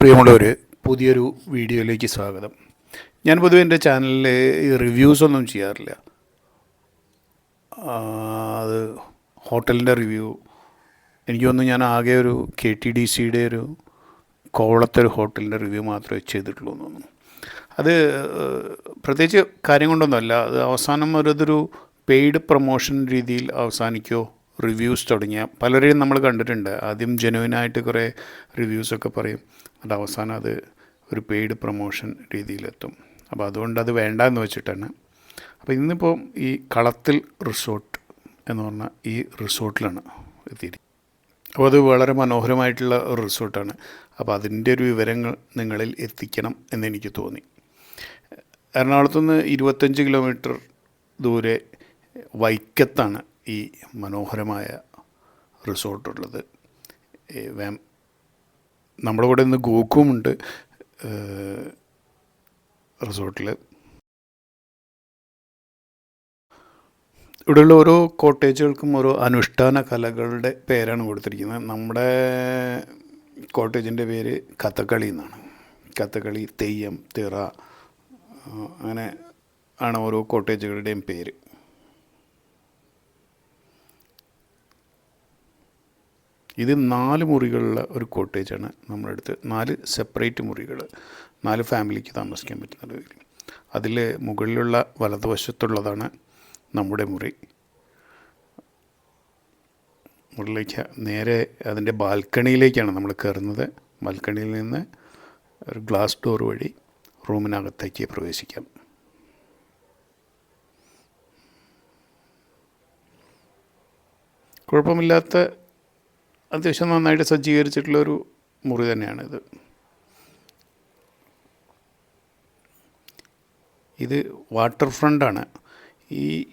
പ്രിയമുള്ളവർ പുതിയൊരു വീഡിയോയിലേക്ക് സ്വാഗതം. ഞാൻ പൊതുവെ എന്റെ ചാനലിൽ ഈ റിവ്യൂസ് ഒന്നും ചെയ്യാറില്ല. അത് ഹോട്ടലിന്റെ റിവ്യൂ. എനിക്ക് തോന്നുന്നു ഞാൻ ആകെ ഒരു കെ ടി ഡി സിയുടെ ഒരു കോവളത്തെ ഒരു ഹോട്ടലിന്റെ റിവ്യൂ മാത്രമേ ചെയ്തിട്ടുള്ളൂ എന്ന് തോന്നുന്നു. അത് പ്രത്യേകിച്ച് കാര്യം കൊണ്ടൊന്നുമല്ല. അത് അവസാനം ഒരു പെയ്ഡ് പ്രൊമോഷൻ രീതിയിൽ അവസാനിക്കോ റിവ്യൂസ് തുടങ്ങിയ പലരെയും നമ്മൾ കണ്ടിട്ടുണ്ട്. ആദ്യം ജെനുവിനായിട്ട് കുറേ റിവ്യൂസൊക്കെ പറയും. അത് അവസാനം അത് ഒരു പെയ്ഡ് പ്രൊമോഷൻ രീതിയിലെത്തും. അപ്പോൾ അതുകൊണ്ട് അത് വേണ്ട എന്ന് വെച്ചിട്ടാണ്. അപ്പോൾ ഇന്നിപ്പോൾ ഈ കളത്തിൽ റിസോർട്ട് എന്ന് പറഞ്ഞ ഈ റിസോർട്ടിലാണ് എത്തിയിരിക്കുന്നത്. അപ്പോൾ അത് വളരെ മനോഹരമായിട്ടുള്ള ഒരു റിസോർട്ടാണ്. അപ്പോൾ അതിന്റെ ഒരു വിവരങ്ങൾ നിങ്ങളിൽ എത്തിക്കണം എന്നെനിക്ക് തോന്നി. എറണാകുളത്തുനിന്ന് ഇരുപത്തഞ്ച് കിലോമീറ്റർ ദൂരെ വൈക്കത്താണ് ഈ മനോഹരമായ റിസോർട്ടുള്ളത് വേം നമ്മുടെ കൂടെ ഇന്ന് ഗോക്കുമുണ്ട് റിസോർട്ടിൽ ഇവിടെയുള്ള ഓരോ കോട്ടേജുകൾക്കും ഓരോ അനുഷ്ഠാന കലകളുടെ പേരാണ് കൊടുത്തിരിക്കുന്നത്. നമ്മുടെ കോട്ടേജിന്റെ പേര് കഥകളി എന്നാണ്. കഥകളി തെയ്യം തിറ അങ്ങനെ ആണ് ഓരോ കോട്ടേജുകളുടെയും പേര്. ഇത് നാല് മുറികളുള്ള ഒരു കോട്ടേജാണ് നമ്മുടെ അടുത്ത്. നാല് സെപ്പറേറ്റ് മുറികൾ നാല് ഫാമിലിക്ക് താമസിക്കാൻ പറ്റുന്ന അതിൽ മുകളിലുള്ള വലതുവശത്തുള്ളതാണ് നമ്മുടെ മുറി. മുകളിലേക്ക് നേരെ അതിന്റെ ബാൽക്കണിയിലേക്കാണ് നമ്മൾ കയറുന്നത്. ബാൽക്കണിയിൽ നിന്ന് ഒരു ഗ്ലാസ് ഡോർ വഴി റൂമിനകത്തേക്ക് പ്രവേശിക്കാം. കുഴപ്പമില്ലാത്ത അത്യാവശ്യം നന്നായിട്ട് സജ്ജീകരിച്ചിട്ടുള്ളൊരു മുറി തന്നെയാണിത്. ഇത് വാട്ടർ ഫ്രണ്ടാണ് ഈ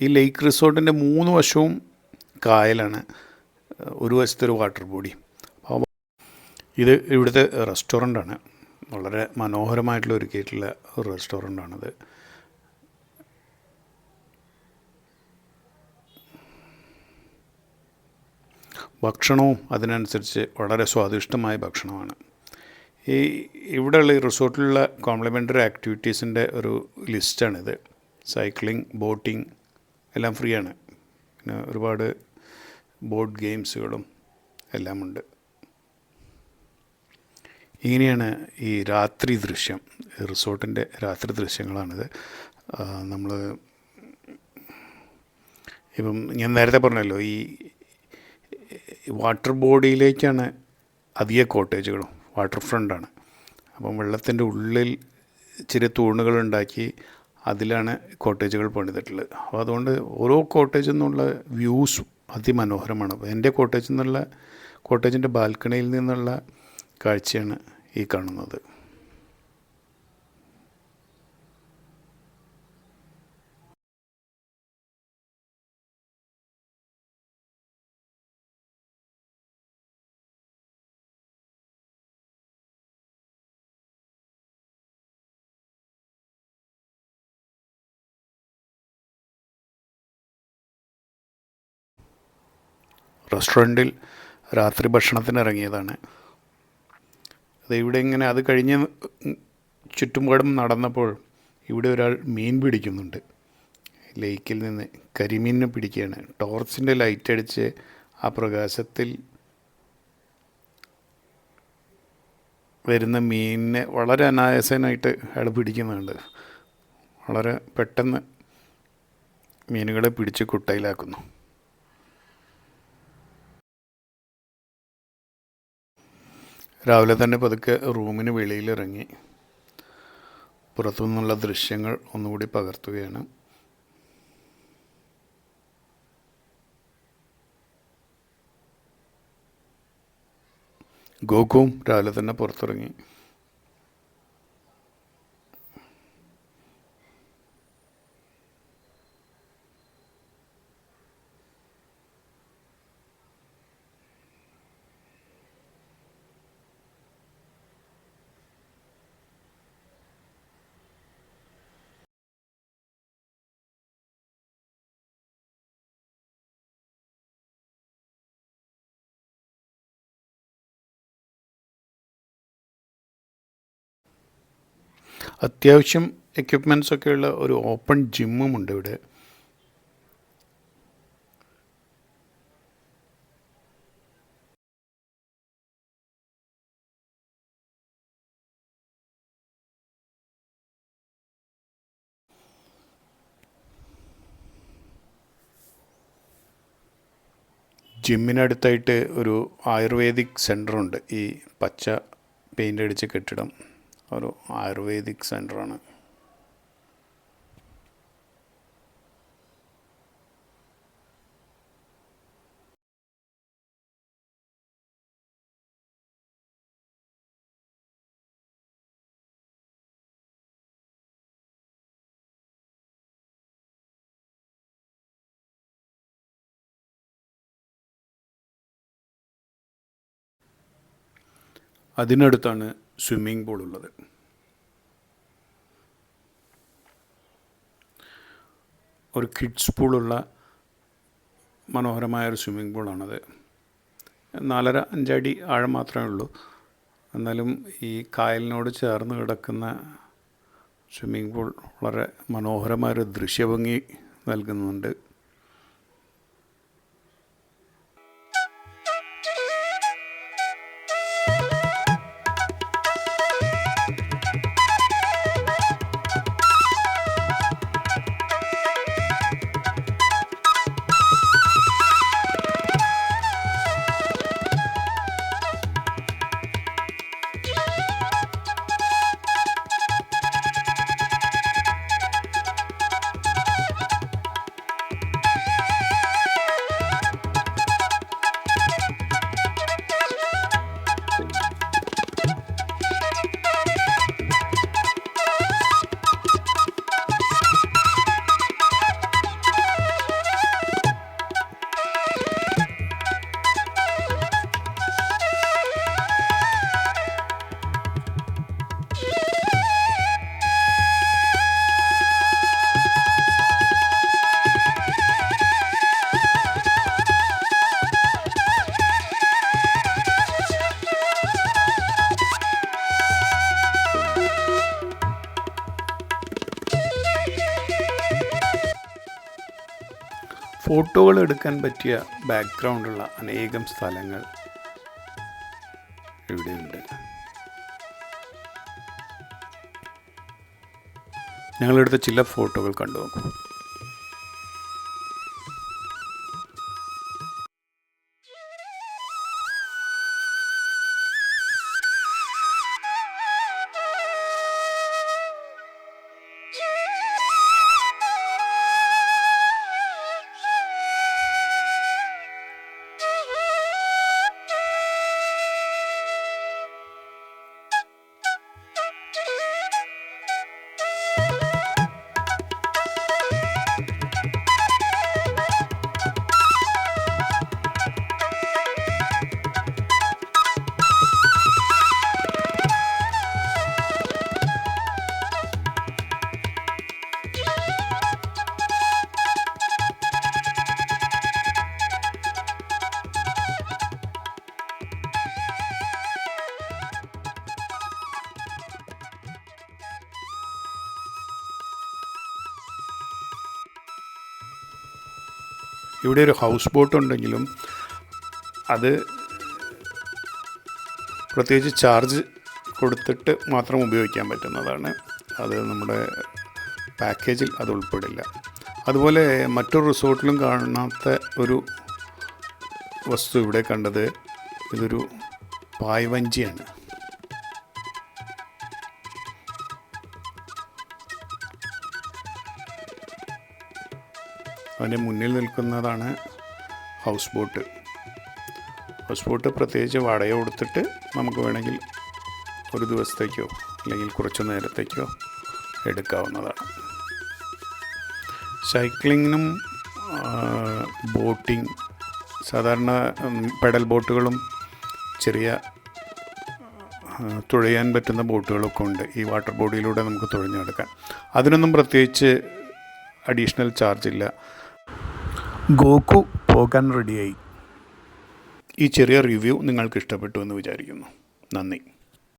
ഈ ലേക്ക് റിസോർട്ടിന്റെ മൂന്ന് വശവും കായലാണ്. ഒരു വശത്തൊരു വാട്ടർ ബോഡി. അപ്പോൾ ഇത് ഇവിടുത്തെ റെസ്റ്റോറന്റാണ്. വളരെ മനോഹരമായിട്ടുള്ള ഒരുക്കിയിട്ടുള്ള ഒരു റെസ്റ്റോറന്റാണത്. ഭക്ഷണവും അതിനനുസരിച്ച് വളരെ സ്വാദിഷ്ടമായ ഭക്ഷണമാണ്. ഈ ഇവിടെയുള്ള ഈ റിസോർട്ടിലുള്ള കോംപ്ലിമെന്ററി ആക്ടിവിറ്റീസിന്റെ ഒരു ലിസ്റ്റാണിത്. സൈക്ലിംഗ് ബോട്ടിംഗ് എല്ലാം ഫ്രീ ആണ് പിന്നെ ഒരുപാട് ബോർഡ് ഗെയിംസുകളും എല്ലാമുണ്ട്. ഇങ്ങനെയാണ് ഈ രാത്രി ദൃശ്യം റിസോർട്ടിന്റെ രാത്രി ദൃശ്യങ്ങളാണിത്. നമ്മൾ ഇപ്പം ഞാൻ നേരത്തെ പറഞ്ഞല്ലോ ഈ വാട്ടർ ബോഡിയിലേക്കാണ് അധിക കോട്ടേജുകളും വാട്ടർ ഫ്രണ്ടാണ്. അപ്പം വെള്ളത്തിന്റെ ഉള്ളിൽ ചെറിയ തൂണുകളുണ്ടാക്കി അതിലാണ് കോട്ടേജുകൾ പണിതിട്ടുള്ളത്. അപ്പോൾ അതുകൊണ്ട് ഓരോ കോട്ടേജിൽ നിന്നുള്ള വ്യൂസും അതിമനോഹരമാണ്. എന്റെ കോട്ടേജിൽ നിന്നുള്ള കോട്ടേജിന്റെ ബാൽക്കണിയിൽ നിന്നുള്ള കാഴ്ചയാണ് ഈ കാണുന്നത്. റെസ്റ്റോറന്റിൽ രാത്രി ഭക്ഷണത്തിന് ഇറങ്ങിയതാണ് അത് ഇവിടെ ഇങ്ങനെ അത് കഴിഞ്ഞ് ചുറ്റുപാടും നടന്നപ്പോൾ ഇവിടെ ഒരാൾ മീൻ പിടിക്കുന്നുണ്ട്. ലേക്കിൽ നിന്ന് കരിമീനിനെ പിടിക്കുകയാണ്. ടോർച്ചിന്റെ ലൈറ്റ് അടിച്ച് ആ പ്രകാശത്തിൽ വരുന്ന മീനിനെ വളരെ അനായാസനായിട്ട് അയാൾ പിടിക്കുന്നുണ്ട്. വളരെ പെട്ടെന്ന് മീനുകളെ പിടിച്ച് കുട്ടയിലാക്കുന്നു. രാവിലെ തന്നെ പതുക്കെ റൂമിന് വെളിയിലിറങ്ങി. പുറത്തുനിന്നുള്ള ദൃശ്യങ്ങൾ ഒന്നുകൂടി പകർത്തുകയാണ്. ഗോകുവും രാവിലെ തന്നെ പുറത്തിറങ്ങി. അത്യാവശ്യം എക്യുപ്മെന്റ്സ് ഒക്കെയുള്ള ഒരു ഓപ്പൺ ജിമ്മും ഉണ്ട് ഇവിടെ. ജിമ്മിനടുത്തായിട്ട് ഒരു ആയുർവേദിക് സെന്ററുണ്ട് ഈ പച്ച പെയിന്റ് അടിച്ച കെട്ടിടം. ഒരു ആയുർവേദിക് സെന്ററാണ്. അതിനടുത്താണ് സ്വിമ്മിംഗ് പൂൾ ഉള്ളത് ഒരു കിഡ്സ് പൂളുള്ള മനോഹരമായ ഒരു സ്വിമ്മിംഗ് പൂളാണത്. നാലര അഞ്ചടി ആഴം മാത്രമേ ഉള്ളൂ. എന്നാലും ഈ കായലിനോട് ചേർന്ന് കിടക്കുന്ന സ്വിമ്മിംഗ് പൂൾ വളരെ മനോഹരമായൊരു ദൃശ്യഭംഗി നൽകുന്നുണ്ട്. ഫോട്ടോകൾ എടുക്കാൻ പറ്റിയ ബാക്ക്ഗ്രൗണ്ടുള്ള അനേകം സ്ഥലങ്ങൾ ഇവിടെയുണ്ട്. ഞങ്ങളെടുത്ത ചില ഫോട്ടോകൾ കണ്ടു നോക്കൂ. ഇവിടെ ഒരു ഹൗസ് ബോട്ട് ഉണ്ടെങ്കിലും അത് പ്രത്യേകിച്ച് ചാർജ് കൊടുത്തിട്ട് മാത്രം ഉപയോഗിക്കാൻ പറ്റുന്നതാണ്. അത് നമ്മുടെ പാക്കേജിൽ അത് ഉൾപ്പെടില്ല. അതുപോലെ മറ്റൊരു റിസോർട്ടിലും കാണാത്ത ഒരു വസ്തു ഇവിടെ കണ്ടത് ഇതൊരു പായ്വഞ്ചിയാണ് അതിന്റെ മുന്നിൽ നിൽക്കുന്നതാണ് ഹൗസ് ബോട്ട്. ഹൗസ് ബോട്ട് പ്രത്യേകിച്ച് വാടക കൊടുത്തിട്ട് നമുക്ക് വേണമെങ്കിൽ ഒരു ദിവസത്തേക്കോ അല്ലെങ്കിൽ കുറച്ച് നേരത്തേക്കോ എടുക്കാവുന്നതാണ്. സൈക്ലിങ്ങിനും ബോട്ടിംഗ് സാധാരണ പെഡൽ ബോട്ടുകളും ചെറിയ തുഴയാൻ പറ്റുന്ന ബോട്ടുകളൊക്കെ ഉണ്ട്. ഈ വാട്ടർ ബോഡിയിലൂടെ നമുക്ക് തുഴഞ്ഞു നടക്കാൻ അതിനൊന്നും പ്രത്യേകിച്ച് അഡീഷണൽ ചാർജ് ഇല്ല. ഗോകു പോകാൻ റെഡിയായി ഈ ചെറിയ റിവ്യൂ നിങ്ങൾക്ക് ഇഷ്ടപ്പെട്ടു എന്ന് വിചാരിക്കുന്നു. നന്ദി.